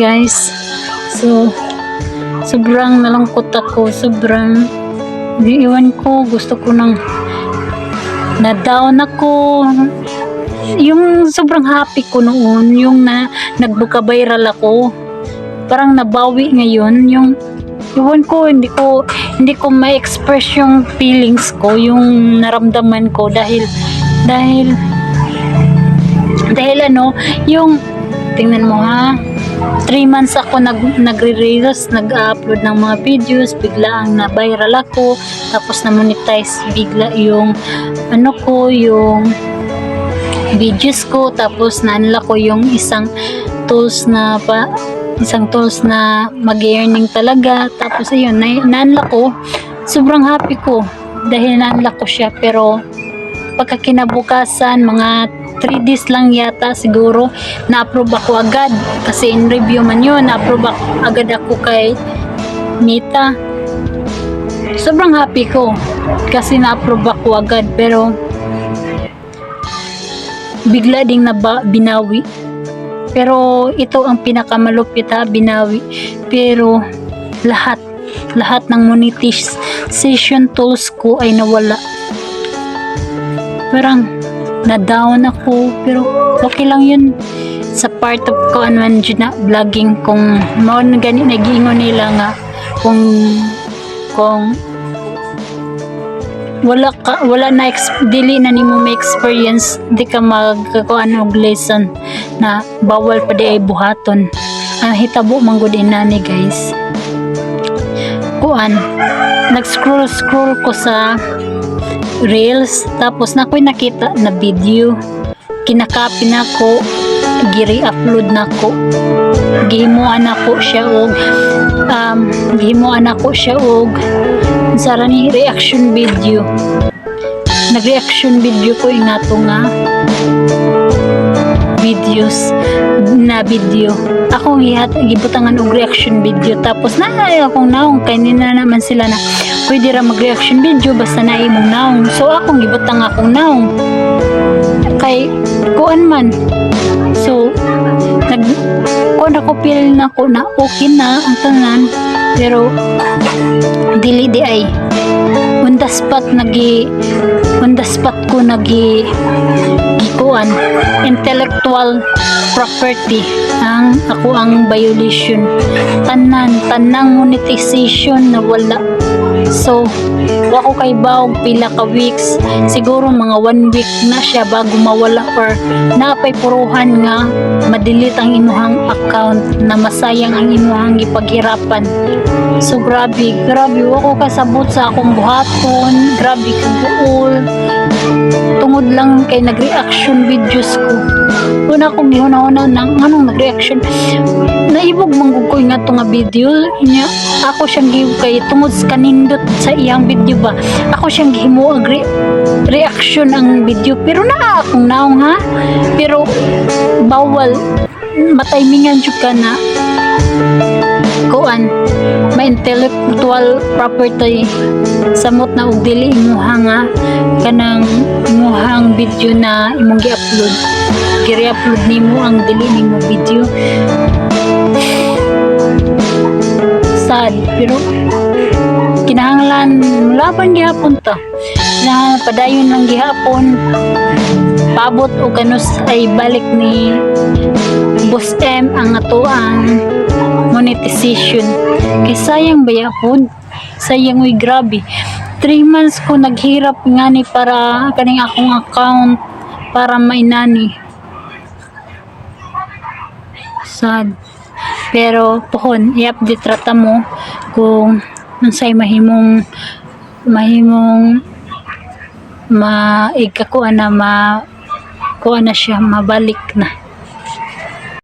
guys. So, sobrang nalungkot ako. Sobrang, di iwan ko, gusto ko nang na-down ako. Yung sobrang happy ko noon, yung na nagbuka-viral ako. Parang nabawi ngayon, yung Iwan ko, hindi ko, hindi ko ma-express yung feelings ko, yung naramdaman ko dahil, dahil, dahil ano, yung, tingnan mo ha, 3 months ako nag, nagre-reels, nag-upload ng mga videos, bigla ang na-viral ako, tapos na-monetize bigla yung, ano ko, yung videos ko, tapos na-unlock ko yung isang tools na pa, isang tools na mag-earning talaga. Tapos ayun, na- ko. Sobrang happy ko dahil na-unlock ko siya. Pero pagkakinabukasan, mga 3 days lang yata siguro, na-approve ako agad. Kasi in review man yun, na-approve ako, agad ako kay Mita. Sobrang happy ko kasi na-approve ako agad. Pero bigla ding naba, binawi. Pero ito ang pinakamalupit ha, binawi. Pero lahat, lahat ng monetization tools ko ay nawala. Parang na-down ako, pero okay lang yun. Sa part of ko ano na vlogging kung mo na gani nagiingon nila nga kung kung wala ka wala na dili na nimo may experience di ka magkakuan og lesson na bawal pa di ay buhaton. Ang hitabo man gud inani guys. Kuan nag scroll scroll ko sa reels tapos na ko'y nakita na video. Kinakapi na ko giri upload na ko gihimuan ako siya og um, gihimuan ako siya og sara ni reaction video. Nag-reaction video ko ingato nga videos na video. Ako gihat gibutangan og reaction video. Tapos na akong naong kay nina naman sila na pwede ra mag-reaction video basta na imong naong. So akong gibutang akong naong. Kay kuan man. So nag kuan ako feel na ko na okay na ang tanan pero dili di ay on the spot nagi on ko nagi gikuan intellectual property ang ako ang violation. Tanan tanang monetization na wala so wako kay bawg pila ka weeks. Siguro mga one week na siya bago mawala or napay puruhan nga madelete ang imuhang account na masayang ang imuhang gipaghirapan. So grabe grabe wako kasabot sa akong buhaton. Grabe kabuol tungod lang kay nag-reaction videos ko una akong gihuna-una nang anong nag-reaction naibog manggug ko nga to nga video niya. Ako siyang give kay tungod sa kanindot sa iyang video ba ako siyang gihimo ag re- reaction ang video. Pero naa akong naong ha? Pero bawal. Mataymingan jud ka na kuan may intellectual property samot na og dili imuha nga kanang imuhang video na imong gi-upload gi-upload nimo ang dili nimo video. Sad pero kinahanglan laban gihapon ta kinahanglan padayon lang gihapon. Pabot o kanus ay balik ni Boss M ang ato ang monetization. Kay sayang ba yapon sayang uy grabe. 3 months ko naghirap nga ni para kaning akong account para mainani sad pero pohon i-update rata mo kung unsay mahimong mahimong maigkakuan na ma kuan na siya mabalik na